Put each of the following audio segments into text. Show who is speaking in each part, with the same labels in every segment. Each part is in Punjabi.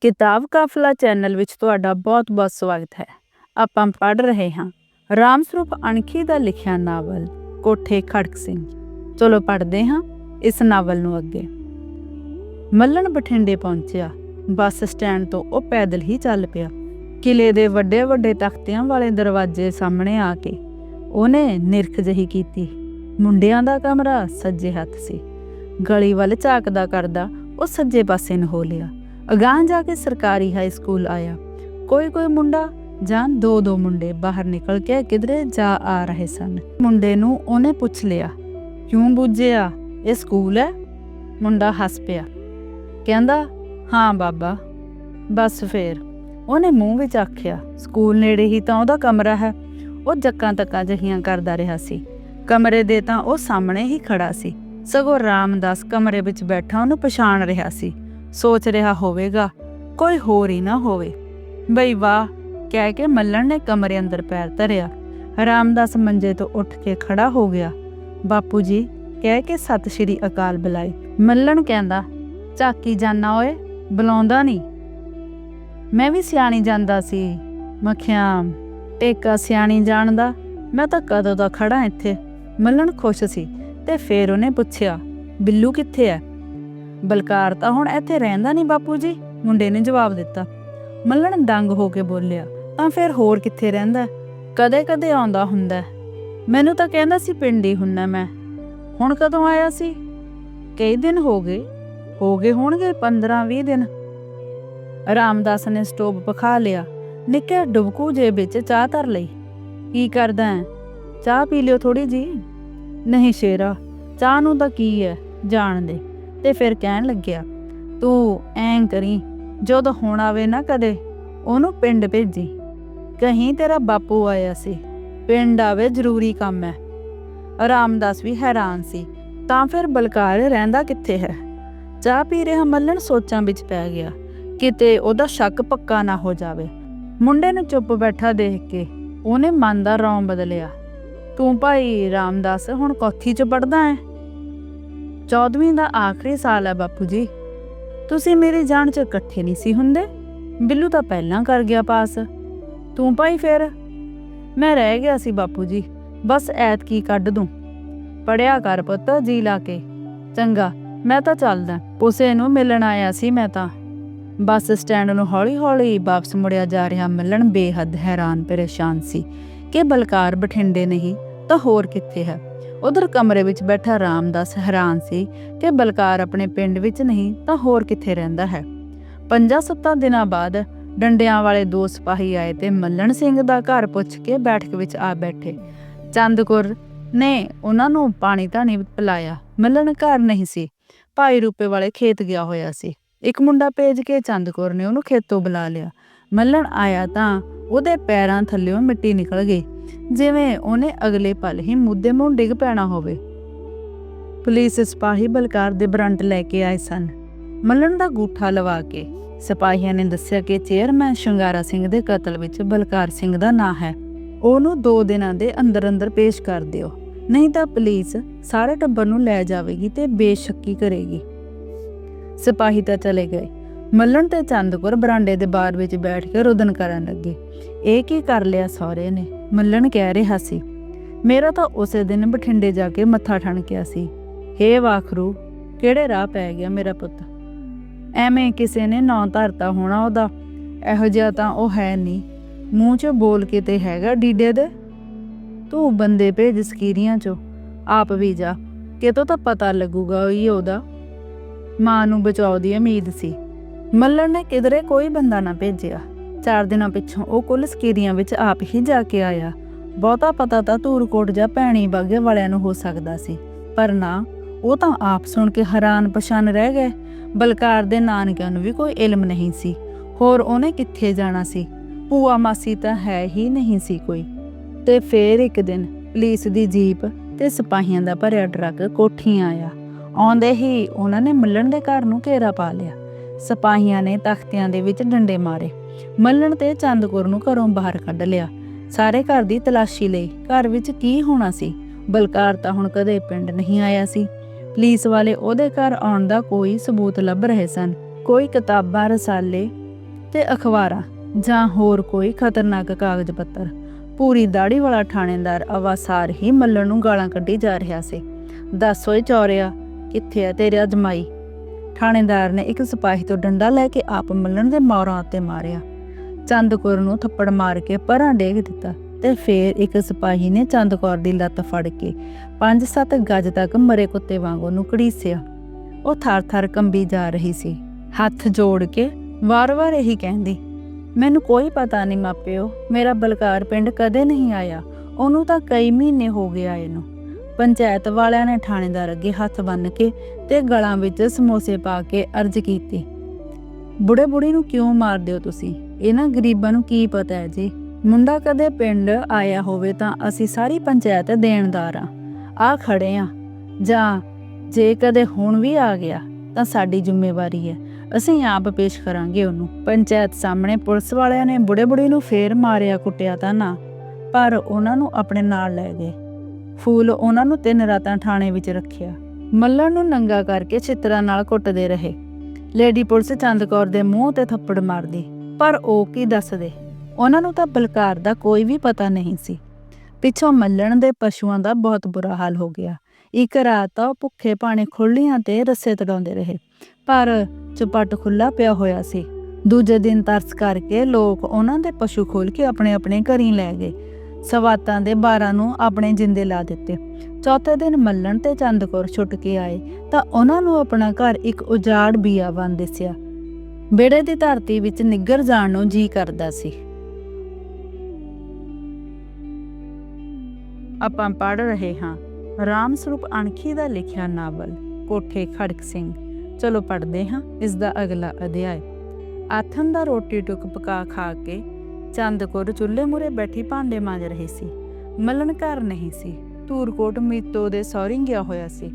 Speaker 1: ਕਿਤਾਬ ਕਾਫਲਾ ਚੈਨਲ ਵਿੱਚ ਤੁਹਾਡਾ ਬਹੁਤ-ਬਹੁਤ ਸਵਾਗਤ ਹੈ। ਆਪਾਂ ਪੜ੍ਹ ਰਹੇ ਹਾਂ ਰਾਮ ਸਰੂਪ ਅਣਖੀ ਦਾ ਲਿਖਿਆ ਨਾਵਲ ਕੋਠੇ ਖੜਕ ਸਿੰਘ। ਚਲੋ ਪੜ੍ਹਦੇ ਹਾਂ ਇਸ ਨਾਵਲ ਨੂੰ ਅੱਗੇ। ਮੱਲਣ ਬਠਿੰਡੇ ਪਹੁੰਚਿਆ। ਬੱਸ ਸਟੈਂਡ ਤੋਂ ਉਹ ਪੈਦਲ ਹੀ ਚੱਲ ਪਿਆ। ਕਿਲੇ ਦੇ ਵੱਡੇ ਵੱਡੇ ਤਖਤਿਆਂ ਵਾਲੇ ਦਰਵਾਜ਼ੇ ਸਾਹਮਣੇ ਆ ਕੇ ਉਹਨੇ ਨਿਰਖ ਜਹੀ ਕੀਤੀ। ਮੁੰਡਿਆਂ ਦਾ ਕਮਰਾ ਸੱਜੇ ਹੱਥ ਸੀ। ਗਲੀ ਵੱਲ ਝਾਕਦਾ ਕਰਦਾ ਉਹ ਸੱਜੇ ਪਾਸੇ ਨੂੰ ਹੋ ਲਿਆ। ਅਗਾਂਹ ਜਾ ਕੇ ਸਰਕਾਰੀ ਹਾਈ ਸਕੂਲ ਆਇਆ। ਕੋਈ ਕੋਈ ਮੁੰਡਾ ਜਾਂ ਦੋ ਦੋ ਮੁੰਡੇ ਬਾਹਰ ਨਿਕਲ ਕੇ ਕਿਧਰੇ ਜਾ ਆ ਰਹੇ ਸਨ। ਮੁੰਡੇ ਨੂੰ ਉਹਨੇ ਪੁੱਛ ਲਿਆ, ਕਿਉਂ ਬੁੱਝਿਆ? ਇਹ ਸਕੂਲ ਹੈ? ਮੁੰਡਾ ਹੱਸ ਪਿਆ। ਕਹਿੰਦਾ, ਹਾਂ ਬਾਬਾ। ਬਸ ਫੇਰ ਉਹਨੇ ਮੂੰਹ ਵਿੱਚ ਆਖਿਆ ਸਕੂਲ ਨੇੜੇ ਹੀ ਤਾਂ ਉਹਦਾ ਕਮਰਾ ਹੈ। ਉਹ ਜੱਕਾਂ ਤੱਕਾਂ ਜਹੀਆਂ ਕਰਦਾ ਰਿਹਾ ਸੀ। ਕਮਰੇ ਦੇ ਤਾਂ ਉਹ ਸਾਹਮਣੇ ਹੀ ਖੜਾ ਸੀ। ਸਗੋਂ ਰਾਮਦਾਸ ਕਮਰੇ ਵਿੱਚ ਬੈਠਾ ਉਹਨੂੰ ਪਛਾਣ ਰਿਹਾ ਸੀ। ਸੋਚ ਰਿਹਾ ਹੋਵੇਗਾ, ਕੋਈ ਹੋਰ ਹੀ ਨਾ ਹੋਵੇ। ਬਈ ਵਾਹ, ਕਹਿ ਕੇ ਮੱਲਣ ਨੇ ਕਮਰੇ ਅੰਦਰ ਪੈਰ ਧਰਿਆ। ਰਾਮਦਾਸ ਮੰਜੇ ਤੋਂ ਉੱਠ ਕੇ ਖੜਾ ਹੋ ਗਿਆ। ਬਾਪੂ ਜੀ, ਕਹਿ ਕੇ ਸਤਿ ਸ਼੍ਰੀ ਅਕਾਲ ਬੁਲਾਈ ਮੱਲਣ ਕਹਿੰਦਾ ਝਾਕੀ ਜਾਨਾ ਓਏ, ਬੁਲਾਉਂਦਾ ਨਹੀਂ? ਮੈਂ ਵੀ ਸਿਆਣੀ ਜਾਂਦਾ ਸੀ। ਮਖਿਆ ਟੇਕਾ ਸਿਆਣੀ ਜਾਣਦਾ ਮੈਂ ਤਾਂ ਕਦੋਂ ਦਾ ਖੜਾ ਇੱਥੇ? ਮੱਲਣ ਖੁਸ਼ ਸੀ ਤੇ ਫੇਰ ਉਹਨੇ ਪੁੱਛਿਆ, ਬਿੱਲੂ ਕਿੱਥੇ ਹੈ ਬਲਕਾਰ ਤਾਂ ਹੁਣ ਇੱਥੇ ਰਹਿੰਦਾ ਨਹੀਂ ਬਾਪੂ ਜੀ। ਮੁੰਡੇ ਨੇ ਜਵਾਬ ਦਿੱਤਾ। ਮੱਲਣ ਦੰਗ ਹੋ ਕੇ ਬੋਲਿਆ, ਤਾਂ ਫਿਰ ਹੋਰ ਕਿੱਥੇ ਰਹਿੰਦਾ? ਕਦੇ-ਕਦੇ ਆਉਂਦਾ ਹੁੰਦਾ ਮੈਨੂੰ ਤਾਂ ਕਹਿੰਦਾ ਸੀ ਪਿੰਡ ਹੀ ਹੁੰਨਾ ਮੈਂ। ਹੁਣ ਕਦੋਂ ਆਇਆ ਸੀ? ਕਈ ਦਿਨ ਹੋ ਗਏ। ਹੋ ਗਏ ਹੋਣਗੇ 15-20 ਦਿਨ। ਰਾਮਦਾਸ ਨੇ ਸਟੋਵ ਪਖਾ ਲਿਆ। ਨਿੱਕੇ ਡੁਬਕੂ ਜੇ ਵਿੱਚ ਚਾਹ ਧਰ ਲਈ। ਕੀ ਕਰਦਾ ਹੈ? ਚਾਹ ਪੀ ਲਿਓ ਥੋੜੀ ਜੀ ਨਹੀਂ ਸ਼ੇਰਾ, ਚਾਹ ਨੂੰ ਤਾਂ ਕੀ ਹੈ? ਜਾਣ ਦੇ। ਤੇ ਫਿਰ ਕਹਿਣ ਲੱਗਿਆ, ਤੂੰ ਐਂ ਕਰੀ, ਜਦੋਂ ਹੁਣ ਆਵੇ ਨਾ ਕਦੇ, ਉਹਨੂੰ ਪਿੰਡ ਭੇਜੀ। ਕਹੀਂ ਤੇਰਾ ਬਾਪੂ ਆਇਆ ਸੀ, ਪਿੰਡ ਆਵੇ ਜ਼ਰੂਰੀ ਕੰਮ ਹੈ ਰਾਮਦਾਸ ਵੀ ਹੈਰਾਨ ਸੀ, ਤਾਂ ਫਿਰ ਬਲਕਾਰ ਰਹਿੰਦਾ ਕਿੱਥੇ ਹੈ? ਚਾਹ ਪੀ ਰਿਹਾ ਮੱਲਣ ਸੋਚਾਂ ਵਿੱਚ ਪੈ ਗਿਆ, ਕਿਤੇ ਉਹਦਾ ਸ਼ੱਕ ਪੱਕਾ ਨਾ ਹੋ ਜਾਵੇ। ਮੁੰਡੇ ਨੂੰ ਚੁੱਪ ਬੈਠਾ ਦੇਖ ਕੇ ਉਹਨੇ ਮਨ ਦਾ ਰੌਂ ਬਦਲਿਆ। ਤੂੰ ਭਾਈ ਰਾਮਦਾਸ ਹੁਣ ਕੋਠੀ ਚ ਪੜਦਾ ਹੈ 14ਵੀਂ ਦਾ ਆਖਰੀ ਸਾਲ ਹੈ ਬਾਪੂ ਜੀ। ਤੁਸੀਂ ਮੇਰੀ ਜਾਣ ਚ ਇਕੱਠੇ ਨਹੀਂ ਸੀ ਹੁੰਦੇ। ਬਿੱਲੂ ਤਾਂ ਪਹਿਲਾਂ ਕਰ ਗਿਆ ਪਾਸ। ਤੂੰ ਭਾਈ ਫਿਰ? ਮੈਂ ਰਹਿ ਗਿਆ ਸੀ ਬਾਪੂ ਜੀ। ਬਸ ਐਤ ਕੀ ਕੱਢ ਦੂੰ। ਪੜਿਆ ਕਰ ਪੁੱਤ, ਜੀ ਲਾ ਕੇ। ਚੰਗਾ, ਮੈਂ ਤਾਂ ਚੱਲਦਾ। ਉਸੇ ਨੂੰ ਮਿਲਣ ਆਇਆ ਸੀ ਮੈਂ ਤਾਂ। ਬੱਸ ਸਟੈਂਡ ਨੂੰ ਹੌਲੀ-ਹੌਲੀ ਵਾਪਸ ਮੁੜਿਆ ਜਾ ਰਿਹਾ। ਮਿਲਣ ਬੇਹੱਦ ਹੈਰਾਨ, ਪਰੇਸ਼ਾਨ ਸੀ। ਕਿ ਬਲਕਾਰ ਬਠਿੰਡੇ ਨਹੀਂ, ਤਾਂ ਹੋਰ ਕਿੱਥੇ ਹੈ? ਉਧਰ ਕਮਰੇ ਵਿੱਚ ਬੈਠਾ ਰਾਮਦਾਸ ਹੈਰਾਨ ਸੀ ਕਿ ਬਲਕਾਰ ਆਪਣੇ ਪਿੰਡ ਵਿੱਚ ਨਹੀਂ ਤਾਂ ਹੋਰ ਕਿੱਥੇ ਰਹਿੰਦਾ ਹੈ। ਪੰਜਾਂ ਸੱਤਾਂ ਦਿਨਾਂ ਬਾਅਦ ਡੰਡਿਆਂ ਵਾਲੇ ਦੋ ਸਿਪਾਹੀ ਆਏ ਤੇ ਮੱਲਣ ਸਿੰਘ ਦਾ ਘਰ ਪੁੱਛ ਕੇ ਬੈਠਕ ਵਿੱਚ ਆ ਬੈਠੇ। ਚੰਦਕੁਰ ਨੇ ਉਹਨਾਂ ਨੂੰ ਪਾਣੀ ਤਾਂ ਨਹੀਂ ਪਿਲਾਇਆ। ਮੱਲਣ ਘਰ ਨਹੀਂ ਸੀ। ਭਾਈ ਰੂਪੇ ਵਾਲੇ ਖੇਤ ਗਿਆ ਹੋਇਆ ਸੀ। ਇੱਕ ਮੁੰਡਾ ਭੇਜ ਕੇ ਚੰਦਕੁਰ ਨੇ ਉਹਨੂੰ ਖੇਤੋਂ ਬੁਲਾ ਲਿਆ। ਮੱਲਣ ਆਇਆ ਤਾਂ ਉਹਦੇ ਪੈਰਾਂ ਥੱਲੇੋਂ ਮਿੱਟੀ ਨਿਕਲ ਗਈ। ਜਿਵੇਂ ਉਹਨੇ ਅਗਲੇ ਪਲ ਹੀ ਮੁੱਦੇ ਮੂੰਹ ਡਿੱਗ ਪੈਣਾ ਹੋਵੇ। ਪੁਲਿਸ ਸਿਪਾਹੀ ਬਲਕਾਰ ਦੇ ਬਰੰਟ ਲੈ ਕੇ ਆਏ ਸਨ। ਮੱਲਣ ਦਾ ਗੂਠਾ ਲਵਾ ਕੇ। ਸਿਪਾਹੀਆਂ ਨੇ ਦੱਸਿਆ ਕਿ ਚੇਅਰਮੈਨ ਸ਼ਿੰਗਾਰਾ ਸਿੰਘ ਦੇ ਕਤਲ ਵਿੱਚ ਬਲਕਾਰ ਸਿੰਘ ਦਾ ਨਾਂ ਹੈ। ਉਹਨੂੰ 2 ਦਿਨਾਂ ਦੇ ਅੰਦਰ ਅੰਦਰ ਪੇਸ਼ ਕਰ ਦਿਓ। ਨਹੀਂ ਤਾਂ ਪੁਲਿਸ ਸਾਰੇ ਟੱਬਰ ਨੂੰ ਲੈ ਜਾਵੇਗੀ ਤੇ ਬੇਸ਼ੱਕੀ ਕਰੇਗੀ। ਸਿਪਾਹੀ ਤਾਂ ਚਲੇ ਗਏ। ਮੱਲਣ ਤੇ ਚੰਦਕੁਰ ਬਰਾਂਡੇ ਦੇ ਬਾਰ ਵਿੱਚ ਬੈਠ ਕੇ ਰੁਦਨ ਕਰਨ ਲੱਗੇ। ਇਹ ਕੀ ਕਰ ਲਿਆ ਸਹੁਰੇ ਨੇ? ਮੱਲਣ ਕਹਿ ਰਿਹਾ ਸੀ, ਮੇਰਾ ਤਾਂ ਉਸੇ ਦਿਨ ਬਠਿੰਡੇ ਜਾ ਕੇ ਮੱਥਾ ਠਣਕਿਆ ਸੀ। ਹੇ ਵਾਖਰੂ, ਕਿਹੜੇ ਰਾਹ ਪੈ ਗਿਆ ਮੇਰਾ ਪੁੱਤ? ਐਵੇਂ ਕਿਸੇ ਨੇ ਨਾਂ ਧਰਤਾ ਹੋਣਾ ਉਹਦਾ, ਇਹੋ ਜਿਹਾ ਤਾਂ ਉਹ ਹੈ ਨਹੀਂ। ਮੂੰਹ 'ਚ ਬੋਲ ਕੇ ਤੇ ਹੈਗਾ ਡੀਡੇ ਦੇ? ਤੂੰ ਬੰਦੇ ਭੇਜ ਸਕੀਰੀਆਂ 'ਚੋਂ। ਆਪ ਵੀ ਜਾ, ਕਿਤੋਂ ਤਾਂ ਪਤਾ ਲੱਗੂਗਾ ਹੀ ਉਹਦਾ। ਮਾਂ ਨੂੰ ਬਚਾਉ ਦੀ ਉਮੀਦ ਸੀ। ਮੱਲਣ ਨੇ ਕਿਧਰੇ ਕੋਈ ਬੰਦਾ ਨਾ ਭੇਜਿਆ। ਚਾਰ ਦਿਨਾਂ ਪਿੱਛੋਂ ਉਹ ਕੁੱਲ ਸਕੀਰੀਆਂ ਵਿੱਚ ਆਪ ਹੀ ਜਾ ਕੇ ਆਇਆ। ਬਹੁਤਾ ਪਤਾ ਤਾਂ ਧੂਰਕੋਟ ਜਾਂ ਭੈਣੀ ਬਾਗੇ ਵਾਲਿਆਂ ਨੂੰ ਹੋ ਸਕਦਾ ਸੀ। ਪਰ ਨਾ, ਉਹ ਤਾਂ ਆਪ ਸੁਣ ਕੇ ਹੈਰਾਨ ਪਛਾਨ ਰਹਿ ਗਏ। ਬਲਕਾਰ ਦੇ ਨਾਨਕਿਆਂ ਨੂੰ ਵੀ ਕੋਈ ਇਲਮ ਨਹੀਂ ਸੀ। ਹੋਰ ਉਹਨੇ ਕਿੱਥੇ ਜਾਣਾ ਸੀ? ਭੂਆ ਮਾਸੀ ਤਾਂ ਹੈ ਹੀ ਨਹੀਂ ਸੀ ਕੋਈ। ਤੇ ਫੇਰ ਇੱਕ ਦਿਨ ਪੁਲਿਸ ਦੀ ਜੀਪ ਤੇ ਸਿਪਾਹੀਆਂ ਦਾ ਭਰਿਆ ਟਰੱਕ ਕੋਠੀਆਂ ਆਇਆ। ਆਉਂਦੇ ਹੀ ਉਹਨਾਂ ਨੇ ਮੱਲਣ ਦੇ ਘਰ ਨੂੰ ਘੇਰਾ ਪਾ ਲਿਆ। ਸਿਪਾਹੀਆਂ ਨੇ ਤਖਤਿਆਂ ਦੇ ਵਿੱਚ ਡੰਡੇ ਮਾਰੇ। ਮੱਲਣ ਤੇ ਚੰਦਕੁਰ ਨੂੰ ਘਰੋਂ ਬਾਹਰ ਕੱਢ ਲਿਆ। ਸਾਰੇ ਘਰ ਦੀ ਤਲਾਸ਼ੀ ਲਈ ਘਰ ਵਿੱਚ ਕੀ ਹੋਣਾ ਸੀ? ਬਲਕਾਰ ਤਾਂ ਹੁਣ ਕਦੇ ਪਿੰਡ ਨਹੀਂ ਆਇਆ ਸੀ। ਪੁਲਿਸ ਵਾਲੇ ਉਹਦੇ ਘਰ ਆਉਣ ਦਾ ਕੋਈ ਸਬੂਤ ਲੱਭ ਰਹੇ ਸਨ। ਕੋਈ ਕਿਤਾਬਾਂ, ਰਸਾਲੇ ਤੇ ਅਖਬਾਰਾਂ ਜਾਂ ਹੋਰ ਕੋਈ ਖਤਰਨਾਕ ਕਾਗਜ਼ ਪੱਤਰ। ਪੂਰੀ ਦਾੜੀ ਵਾਲਾ ਥਾਣੇਦਾਰ ਅਵਾਸਾਰ ਹੀ ਮੱਲਣ ਨੂੰ ਗਾਲਾਂ ਕੱਢੀ ਜਾ ਰਿਹਾ ਸੀ। ਦੱਸ ਓਏ ਚੌਰਿਆ, ਕਿੱਥੇ ਆ ਤੇਰਾ ਜਮਾਈ ਥਾਣੇਦਾਰ ਨੇ ਇੱਕ ਸਿਪਾਹੀ ਤੋਂ ਡੰਡਾ ਲੈ ਕੇ ਆਪ ਮੱਲਣ ਦੇ ਮੌਰਾਂ ਉੱਤੇ ਮਾਰਿਆ। ਚੰਦਕੌਰ ਨੂੰ ਥੱਪੜ ਮਾਰ ਕੇ ਪਰਾਂ ਡੇਗ ਦਿੱਤਾ ਤੇ ਫੇਰ ਇੱਕ ਸਿਪਾਹੀ ਨੇ ਚੰਦਕੌਰ ਦੀ ਲੱਤ ਫੜ ਕੇ 5-7 ਗੱਜ ਤੱਕ ਮਰੇ ਕੁੱਤੇ ਵਾਂਗ ਉਹਨੂੰ ਘੜੀਸਿਆ ਉਹ ਥਰ-ਥਰ ਕੰਬੀ ਜਾ ਰਹੀ ਸੀ। ਹੱਥ ਜੋੜ ਕੇ ਵਾਰ-ਵਾਰ ਇਹੀ ਕਹਿੰਦੀ, ਮੈਨੂੰ ਕੋਈ ਪਤਾ ਨਹੀਂ ਮਾਪਿਓ, ਮੇਰਾ ਬਲਕਾਰ ਪਿੰਡ ਕਦੇ ਨਹੀਂ ਆਇਆ। ਉਹਨੂੰ ਤਾਂ ਕਈ ਮਹੀਨੇ ਹੋ ਗਿਆ ਇਹਨੂੰ ਪੰਚਾਇਤ ਵਾਲਿਆਂ ਨੇ ਥਾਣੇਦਾਰ ਅੱਗੇ ਹੱਥ ਬੰਨ ਕੇ ਤੇ ਗਲਾਂ ਵਿੱਚ ਸਮੋਸੇ ਪਾ ਕੇ ਅਰਜ਼ ਕੀਤੀ। ਬੁੜੇ ਬੁੜੀ ਨੂੰ ਕਿਉਂ ਮਾਰਦੇ ਹੋ ਤੁਸੀਂ? ਇਹਨਾਂ ਗਰੀਬਾਂ ਨੂੰ ਕੀ ਪਤਾ ਹੈ ਜੀ? ਮੁੰਡਾ ਕਦੇ ਪਿੰਡ ਆਇਆ ਹੋਵੇ ਤਾਂ ਅਸੀਂ ਸਾਰੀ ਪੰਚਾਇਤ ਦੇਣਦਾਰ ਆ ਆ ਖੜੇ ਆ ਜਾਂ ਜੇ ਕਦੇ ਹੁਣ ਵੀ ਆ ਗਿਆ ਤਾਂ ਸਾਡੀ ਜ਼ਿੰਮੇਵਾਰੀ ਹੈ। ਅਸੀਂ ਆਪ ਪੇਸ਼ ਕਰਾਂਗੇ ਉਹਨੂੰ। ਪੰਚਾਇਤ ਸਾਹਮਣੇ ਪੁਲਿਸ ਵਾਲਿਆਂ ਨੇ ਬੁੜੇ ਬੁੜੀ ਨੂੰ ਫੇਰ ਮਾਰਿਆ ਕੁੱਟਿਆ ਤਾਂ ਨਾ, ਪਰ ਉਹਨਾਂ ਨੂੰ ਆਪਣੇ ਨਾਲ ਲੈ ਗਏ। ਫੂਲ ਉਹਨਾਂ ਨੂੰ ਤਿੰਨ ਰਾਤਾਂ ਥਾਣੇ ਵਿੱਚ ਰੱਖਿਆ। ਮੱਲਣ ਨੂੰ ਨੰਗਾ ਕਰਕੇ ਚਿੱਤਰਾਂ ਨਾਲ ਕੁੱਟਦੇ ਰਹੇ। ਲੇਡੀ ਪੁਲਿਸ ਚੰਦਕੌਰ ਦੇ ਮੂੰਹ ਤੇ ਥੱਪੜ ਮਾਰਦੀ। ਪਰ ਉਹ ਕੀ ਦੱਸਦੇ? ਉਹਨਾਂ ਨੂੰ ਤਾਂ ਬਲਕਾਰ ਦਾ ਕੋਈ ਵੀ ਪਤਾ ਨਹੀਂ ਸੀ। ਪਿੱਛੋਂ ਮੱਲਣ ਦੇ ਪਸ਼ੂਆਂ ਦਾ ਬਹੁਤ ਬੁਰਾ ਹਾਲ ਹੋ ਗਿਆ। ਇੱਕ ਰਾਤ ਤਾਂ ਉਹ ਭੁੱਖੇ ਪਾਣੀ ਖੁੱਲੀਆਂ ਤੇ ਰੱਸੇ ਤੜਾਉਂਦੇ ਰਹੇ। ਪਰ ਚੁਪੱਟ ਖੁੱਲਾ ਪਿਆ ਹੋਇਆ ਸੀ। ਦੂਜੇ ਦਿਨ ਤਰਸ ਕਰਕੇ ਲੋਕ ਉਹਨਾਂ ਦੇ ਪਸ਼ੂ ਖੋਲ ਕੇ ਆਪਣੇ ਆਪਣੇ ਘਰੀਂ ਲੈ ਗਏ। ਸਵਾਤਾਂ ਦੇ 12 ਨੂੰ ਆਪਣੇ ਜਿੰਦੇ ਲਾ ਦਿੱਤੇ। ਚੌਥੇ ਦਿਨ ਮੱਲਣ ਤੇ ਚੰਦਕੌਰ ਛੁੱਟ ਕੇ ਆਏ, ਤਾਂ ਉਹਨਾਂ ਨੂੰ ਆਪਣਾ ਘਰ ਇੱਕ ਉਜਾੜ ਬੀਆਬਾਨ ਦਿਸਿਆ। ਬੇੜੇ ਦੀ ਧਰਤੀ ਵਿੱਚ ਨਿੱਗਰ ਜਾਣ ਨੂੰ ਜੀ ਕਰਦਾ ਸੀ। ਆਪਾਂ ਪੜ ਰਹੇ ਹਾਂ, ਰਾਮ ਸਰੂਪ ਅਣਖੀ ਦਾ ਲਿਖਿਆ ਨਾਵਲ, ਕੋਠੇ ਖੜਕ ਸਿੰਘ। ਚਲੋ ਪੜਦੇ ਹਾਂ, ਇਸ ਦਾ ਅਗਲਾ ਅਧਿਆਇ। ਆਥਨ ਦਾ ਰੋਟੀ ਟੁਕ ਪਕਾ ਖਾ ਕੇ ਚੰਦਕੌਰ ਚੁੱਲ੍ਹੇ ਮੂਰੇ ਬੈਠੀ ਭਾਂਡੇ ਮਾਂਜ ਰਹੀ ਸੀ। ਮੱਲਣ ਘਰ ਨਹੀਂ ਸੀ। ਧੂਰਕੋਟ ਮੀਤੋ ਦੇ ਸਹੁਰੀ ਗਿਆ ਹੋਇਆ ਸੀ।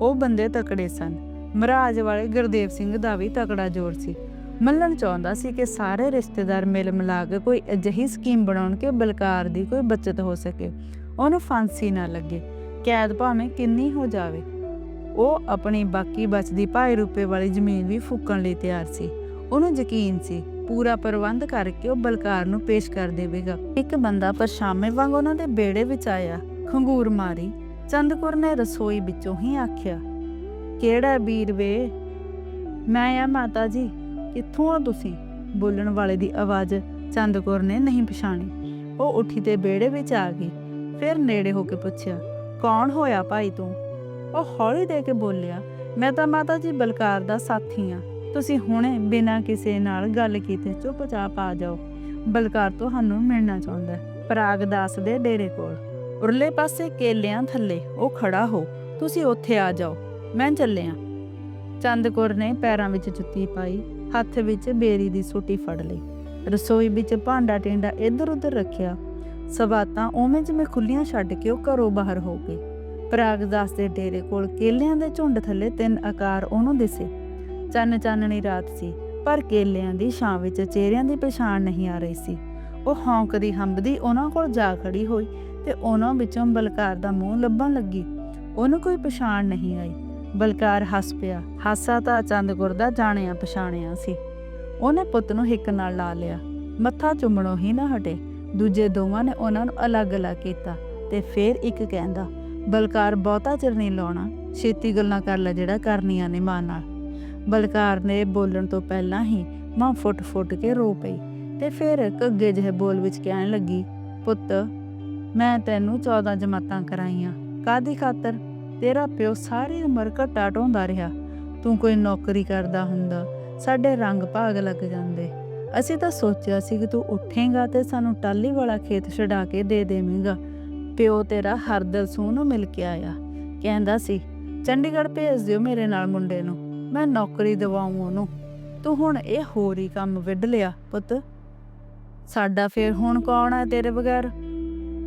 Speaker 1: ਉਹ ਬੰਦੇ ਤਕੜੇ ਸਨ। ਮਹਾਰਾਜ ਵਾਲੇ ਗੁਰਦੇਵ ਸਿੰਘ ਦਾ ਵੀ ਤਕੜਾ ਜੋਰ ਸੀ। ਮੱਲਣ ਚਾਹੁੰਦਾ ਸੀ ਕਿ ਸਾਰੇ ਰਿਸ਼ਤੇਦਾਰ ਮਿਲ ਮਿਲਾ ਕੇ ਕੋਈ ਅਜਿਹੀ ਸਕੀਮ ਬਣਾਉਣ ਕਿ ਬਲਕਾਰ ਦੀ ਕੋਈ ਬਚਤ ਹੋ ਸਕੇ। ਉਹਨੂੰ ਫਾਂਸੀ ਨਾ ਲੱਗੇ। ਕੈਦ ਭਾਵੇਂ ਕਿੰਨੀ ਹੋ ਜਾਵੇ। ਉਹ ਆਪਣੀ ਬਾਕੀ ਬਚਦੀ ਭਾਈ ਰੁਪਏ ਵਾਲੀ ਜ਼ਮੀਨ ਵੀ ਫੂਕਣ ਲਈ ਤਿਆਰ ਸੀ। ਉਹਨੂੰ ਯਕੀਨ ਸੀ ਪੂਰਾ ਪ੍ਰਬੰਧ ਕਰਕੇ ਉਹ ਬਲਕਾਰ ਨੂੰ ਪੇਸ਼ ਕਰ ਦੇਵੇਗਾ। ਇੱਕ ਬੰਦਾ ਪਰਛਾਵੇਂ ਵਾਂਗ ਉਹਨਾਂ ਦੇ ਬੇੜੇ ਵਿੱਚ ਆਇਆ, ਖੰਗੂਰ ਮਾਰੀ। ਚੰਦਕੌਰ ਨੇ ਰਸੋਈ ਵਿੱਚੋਂ ਹੀ ਆਖਿਆ, ਕਿਹੜਾ ਵੀਰ ਵੇ? ਮੈਂ ਆ ਮਾਤਾ ਜੀ ਕਿੱਥੋਂ ਆ ਤੁਸੀਂ? ਬੋਲਣ ਵਾਲੇ ਦੀ ਆਵਾਜ਼ ਚੰਦਕੌਰ ਨੇ ਨਹੀਂ ਪਛਾਣੀ। ਉਹ ਉੱਠੀ ਤੇ ਬੇੜੇ ਵਿੱਚ ਆ ਗਈ, ਫਿਰ ਨੇੜੇ ਹੋ ਕੇ ਪੁੱਛਿਆ, ਕੌਣ ਹੋਇਆ ਭਾਈ ਤੂੰ? ਉਹ ਹੌਲੀ ਦੇ ਕੇ ਬੋਲਿਆ, ਮੈਂ ਤਾਂ ਮਾਤਾ ਜੀ ਬਲਕਾਰ ਦਾ ਸਾਥੀ ਆ ਤੁਸੀਂ ਹੁਣੇ ਬਿਨਾਂ ਕਿਸੇ ਨਾਲ ਗੱਲ ਕੀਤੇ ਚੁੱਪਚਾਪ ਆ ਜਾਓ। ਬਲਕਾਰ ਤੁਹਾਨੂੰ ਮਿਲਣਾ ਚਾਹੁੰਦਾ ਪ੍ਰਾਗਦਾਸ ਦੇ ਡੇਰੇ ਕੋਲ। ਉਰਲੇ ਪਾਸੇ ਕੇਲਿਆਂ ਥੱਲੇ ਉਹ ਖੜਾ ਹੋ, ਤੁਸੀਂ ਉੱਥੇ ਆ ਜਾਓ। ਮੈਂ ਚੱਲਿਆ। ਚੰਦਕੌਰ ਨੇ ਪੈਰਾਂ ਵਿੱਚ ਜੁੱਤੀ ਪਾਈ, ਹੱਥ ਵਿੱਚ ਬੇਰੀ ਦੀ ਸੂਟੀ ਫੜ ਲਈ। ਰਸੋਈ ਵਿੱਚ ਭਾਂਡਾ ਟਿੰਡਾ ਇੱਧਰ ਉੱਧਰ ਰੱਖਿਆ। ਸਵਾਤਾਂ ਉਵੇਂ ਜਿਵੇਂ ਖੁੱਲੀਆਂ ਛੱਡ ਕੇ ਉਹ ਘਰੋਂ ਬਾਹਰ ਹੋ ਗਏ। ਪ੍ਰਾਗਦਾਸ ਦੇ ਡੇਰੇ ਕੋਲ ਕੇਲਿਆਂ ਦੇ ਝੁੰਡ ਥੱਲੇ ਤਿੰਨ ਆਕਾਰ ਉਹਨੂੰ ਦਿਸੇ। ਚੰਨ ਚਾਨਣੀ ਰਾਤ ਸੀ, ਪਰ ਕੇਲਿਆਂ ਦੀ ਛਾਂ ਵਿੱਚ ਚਿਹਰਿਆਂ ਦੀ ਪਛਾਣ ਨਹੀਂ ਆ ਰਹੀ ਸੀ। ਉਹ ਹੌਂਕਦੀ ਹੰਬਦੀ ਉਹਨਾਂ ਕੋਲ ਜਾ ਖੜੀ ਹੋਈ ਤੇ ਉਹਨਾਂ ਵਿੱਚੋਂ ਬਲਕਾਰ ਦਾ ਮੂੰਹ ਲੱਭਣ ਲੱਗੀ। ਉਹਨੂੰ ਕੋਈ ਪਛਾਣ ਨਹੀਂ ਆਈ। ਬਲਕਾਰ ਹੱਸ ਪਿਆ। ਹਾਸਾ ਤਾਂ ਚੰਦਗੁਰ ਦਾ ਜਾਣਿਆ ਪਛਾਣਿਆ ਸੀ। ਉਹਨੇ ਪੁੱਤ ਨੂੰ ਹਿੱਕ ਨਾਲ ਲਾ ਲਿਆ। ਮੱਥਾ ਚੁੰਮਣੋਂ ਹੀ ਨਾ ਹਟੇ। ਦੂਜੇ ਦੋਵਾਂ ਨੇ ਉਹਨਾਂ ਨੂੰ ਅਲੱਗ-ਅਲੱਗ ਕੀਤਾ ਤੇ ਫੇਰ ਇੱਕ ਕਹਿੰਦਾ, ਬਲਕਾਰ ਬਹੁਤਾ ਚਿਰ ਨਹੀਂ ਲਾਉਣਾ। ਛੇਤੀ ਗੱਲਾਂ ਕਰ ਲੈ ਜਿਹੜਾ ਕਰਨੀਆਂ ਨੇ ਮਾਂ ਨਾਲ। ਬਲਕਾਰ ਨੇ ਬੋਲਣ ਤੋਂ ਪਹਿਲਾਂ ਹੀ ਮਾਂ ਫੁੱਟ-ਫੁੱਟ ਕੇ ਰੋ ਪਈ ਤੇ ਫਿਰ ਘੱਗੇ ਜਿਹੇ ਬੋਲ ਵਿੱਚ ਕਹਿਣ ਲੱਗੀ, ਪੁੱਤ, ਮੈਂ ਤੈਨੂੰ 14 ਜਮਾਤਾਂ ਕਰਾਈਆਂ। ਕਾਦੀ ਖਾਤਰ? ਤੇਰਾ ਪਿਓ ਸਾਰੀ ਉਮਰ ਘਟਾ ਢੋਂਦਾ ਰਿਹਾ। ਤੂੰ ਕੋਈ ਨੌਕਰੀ ਕਰਦਾ ਹੁੰਦਾ, ਸਾਡੇ ਰੰਗ ਭਾਗ ਲੱਗ ਜਾਂਦੇ। ਅਸੀਂ ਤਾਂ ਸੋਚਿਆ ਸੀ ਕਿ ਤੂੰ ਉੱਠੇਗਾ ਤੇ ਸਾਨੂੰ ਟਾਲੀ ਵਾਲਾ ਖੇਤ ਛਡਾ ਕੇ ਦੇ ਦੇਵੇਂਗਾ। ਪਿਓ ਤੇਰਾ ਹਰਦਲ ਸੂਹ ਨੂੰ ਮਿਲ ਕੇ ਆਇਆ। ਕਹਿੰਦਾ ਸੀ, ਚੰਡੀਗੜ੍ਹ ਭੇਜ ਦਿਓ ਮੇਰੇ ਨਾਲ ਮੁੰਡੇ ਨੂੰ। ਮੈਂ ਨੌਕਰੀ ਦਿਵਾਉਂ ਉਹਨੂੰ। ਤੂੰ ਹੁਣ ਇਹ ਹੋਰ ਹੀ ਕੰਮ ਵਿੱਢ ਲਿਆ, ਪੁੱਤ। ਸਾਡਾ ਫੇਰ ਹੁਣ ਕੌਣ ਆ ਤੇਰੇ ਬਗੈਰ?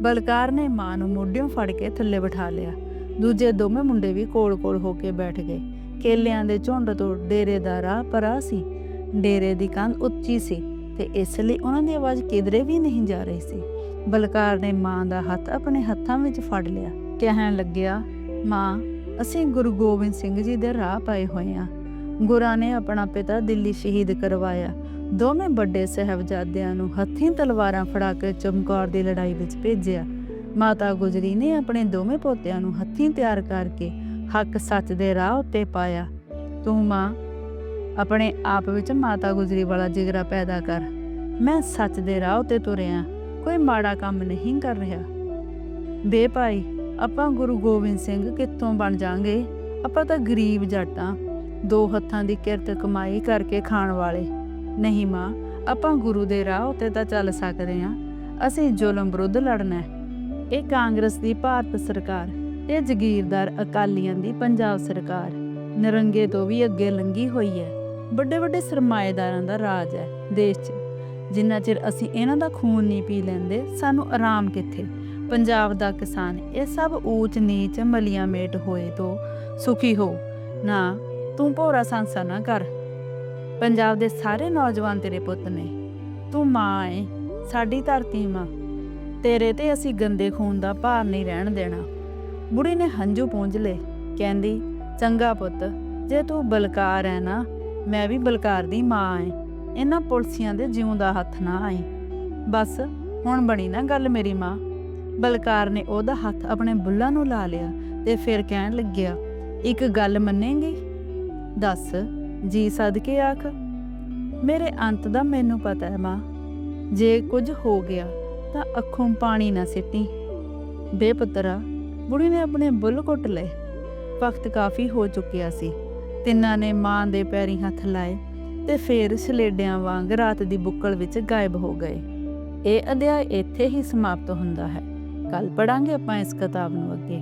Speaker 1: ਬਲਕਾਰ ਨੇ ਮਾਂ ਨੂੰ ਮੋਢਿਓਂ ਫੜ ਕੇ ਥੱਲੇ ਬਿਠਾ ਲਿਆ। ਦੂਜੇ ਦੋਵੇਂ ਮੁੰਡੇ ਵੀ ਕੋਲ-ਕੋਲ ਹੋ ਕੇ ਬੈਠ ਗਏ। ਕੇਲਿਆਂ ਦੇ ਝੁੰਡ ਤੋਂ ਡੇਰੇ ਦਾ ਰਾਹ ਪਰਾ ਸੀ। ਡੇਰੇ ਦੀ ਕੰਧ ਉੱਚੀ ਸੀ ਤੇ ਇਸ ਲਈ ਉਹਨਾਂ ਦੀ ਆਵਾਜ਼ ਕਿਧਰੇ ਵੀ ਨਹੀਂ ਜਾ ਰਹੀ ਸੀ। ਬਲਕਾਰ ਨੇ ਮਾਂ ਦਾ ਹੱਥ ਆਪਣੇ ਹੱਥਾਂ ਵਿੱਚ ਫੜ ਲਿਆ। ਕਹਿਣ ਲੱਗਿਆ, ਮਾਂ, ਅਸੀਂ ਗੁਰੂ ਗੋਬਿੰਦ ਸਿੰਘ ਜੀ ਦੇ ਰਾਹ ਪਾਏ ਹੋਏ ਹਾਂ ਗੁਰਾਂ ਨੇ ਆਪਣਾ ਪਿਤਾ ਦਿੱਲੀ ਸ਼ਹੀਦ ਕਰਵਾਇਆ। ਦੋਵੇਂ ਵੱਡੇ ਸਹਿਬਜ਼ਾਦਿਆਂ ਨੂੰ ਹੱਥੀਂ ਤਲਵਾਰਾਂ ਫੜਾ ਕੇ ਚਮਕੌਰ ਦੀ ਲੜਾਈ ਵਿੱਚ ਭੇਜਿਆ। ਮਾਤਾ ਗੁਜਰੀ ਨੇ ਆਪਣੇ ਦੋਵੇਂ ਪੋਤਿਆਂ ਨੂੰ ਹੱਥੀਂ ਤਿਆਰ ਕਰਕੇ ਹੱਕ ਸੱਚ ਦੇ ਰਾਹ ਉੱਤੇ ਪਾਇਆ। ਤੂੰ ਮਾਂ, ਆਪਣੇ ਆਪ ਵਿੱਚ ਮਾਤਾ ਗੁਜਰੀ ਵਾਲਾ ਜਿਗਰਾ ਪੈਦਾ ਕਰ। ਮੈਂ ਸੱਚ ਦੇ ਰਾਹ ਉੱਤੇ ਤੁਰਿਆ, ਕੋਈ ਮਾੜਾ ਕੰਮ ਨਹੀਂ ਕਰ ਰਿਹਾ। ਬੇ ਭਾਈ ਆਪਾਂ ਗੁਰੂ ਗੋਬਿੰਦ ਸਿੰਘ ਕਿੱਥੋਂ ਬਣ ਜਾਾਂਗੇ? ਆਪਾਂ ਤਾਂ ਗਰੀਬ ਜੱਟਾਂ ਦੋ ਹੱਥਾਂ ਦੀ ਕਿਰਤ ਕਮਾਈ ਕਰਕੇ ਖਾਣ ਵਾਲੇ। ਨਹੀਂ ਮਾਂ, ਆਪਾਂ ਗੁਰੂ ਦੇ ਰਾਹ ਉੱਤੇ ਤਾਂ ਚੱਲ ਸਕਦੇ ਹਾਂ ਅਸੀਂ ਜ਼ੁਲਮ ਵਿਰੁੱਧ ਲੜਨਾ ਹੈ। ਇਹ ਕਾਂਗਰਸ ਦੀ ਭਾਰਤ ਸਰਕਾਰ ਤੇ ਜ਼ਗੀਰਦਾਰ ਅਕਾਲੀਆਂ ਦੀ ਪੰਜਾਬ ਸਰਕਾਰ, ਨਰੰਗੇ ਤੋਂ ਵੀ ਅੱਗੇ ਲੰਗੀ ਹੋਈ ਹੈ। ਵੱਡੇ ਵੱਡੇ ਸਰਮਾਏਦਾਰਾਂ ਦਾ ਰਾਜ ਹੈ ਦੇਸ਼ 'ਚ। ਜਿੰਨਾ ਚਿਰ ਅਸੀਂ ਇਹਨਾਂ ਦਾ ਖੂਨ ਨਹੀਂ ਪੀ ਲੈਂਦੇ, ਸਾਨੂੰ ਆਰਾਮ ਕਿੱਥੇ? ਪੰਜਾਬ ਦਾ ਕਿਸਾਨ, ਇਹ ਸਭ ਊਚ ਨੀਚ ਮਲੀਆਂ ਮੇਟ ਹੋਏ ਤੋਂ ਸੁਖੀ ਹੋ। ਨਾ ਤੂੰ ਭੋਰਾ ਸੰਸਾ ਨਾ ਕਰ। ਪੰਜਾਬ ਦੇ ਸਾਰੇ ਨੌਜਵਾਨ ਤੇਰੇ ਪੁੱਤ ਨੇ। ਤੂੰ ਮਾਂ ਏ, ਸਾਡੀ ਧਰਤੀ ਮਾਂ। ਤੇਰੇ ਤੇ ਅਸੀਂ ਗੰਦੇ ਖੂਨ ਦਾ ਭਾਰ ਨਹੀਂ ਰਹਿਣ ਦੇਣਾ। ਬੁੜੀ ਨੇ ਹੰਝੂ ਪੂੰਝ ਲਏ, ਕਹਿੰਦੀ, ਚੰਗਾ ਪੁੱਤ, ਜੇ ਤੂੰ ਬਲਕਾਰ ਹੈ ਨਾ, ਮੈਂ ਵੀ ਬਲਕਾਰ ਦੀ ਮਾਂ ਏ। ਇਹਨਾਂ ਪੁਲਸੀਆਂ ਦੇ ਜਿਉਂ ਦਾ ਹੱਥ ਨਾ ਆਏ ਬਸ, ਹੁਣ ਬਣੀ ਨਾ ਗੱਲ ਮੇਰੀ ਮਾਂ। ਬਲਕਾਰ ਨੇ ਉਹਦਾ ਹੱਥ ਆਪਣੇ ਬੁੱਲਾਂ ਨੂੰ ਲਾ ਲਿਆ ਤੇ ਫਿਰ ਕਹਿਣ ਲੱਗਿਆ, ਇੱਕ ਗੱਲ ਮੰਨੇਂਗੀ? ਦੱਸ, ਜੀ ਸਦਕੇ ਆਖ। ਮੇਰੇ ਅੰਤ ਦਾ ਮੈਨੂੰ ਪਤਾ ਹੈ ਮਾਂ, ਜੇ ਕੁਝ ਹੋ ਗਿਆ ਤਾਂ ਅੱਖੋਂ ਪਾਣੀ ਨਾ ਸਿੱਟੀ। ਬੇਪਤਰਾ ਬੁੜੀ ਨੇ ਆਪਣੇ ਬੁੱਲ ਘੁੱਟ ਲਏ। ਵਕਤ ਕਾਫੀ ਹੋ ਚੁੱਕਿਆ ਸੀ। ਤਿੰਨਾਂ ਨੇ ਮਾਂ ਦੇ ਪੈਰੀ ਹੱਥ ਲਾਏ ਤੇ ਫੇਰ ਸਲੇਡਿਆਂ ਵਾਂਗ ਰਾਤ ਦੀ ਬੁੱਕਲ ਵਿੱਚ ਗਾਇਬ ਹੋ ਗਏ। ਇਹ ਅਧਿਆਇ ਇੱਥੇ ਹੀ ਸਮਾਪਤ ਹੁੰਦਾ ਹੈ। ਕੱਲ ਪੜਾਂਗੇ ਆਪਾਂ ਇਸ ਕਿਤਾਬ ਨੂੰ ਅੱਗੇ।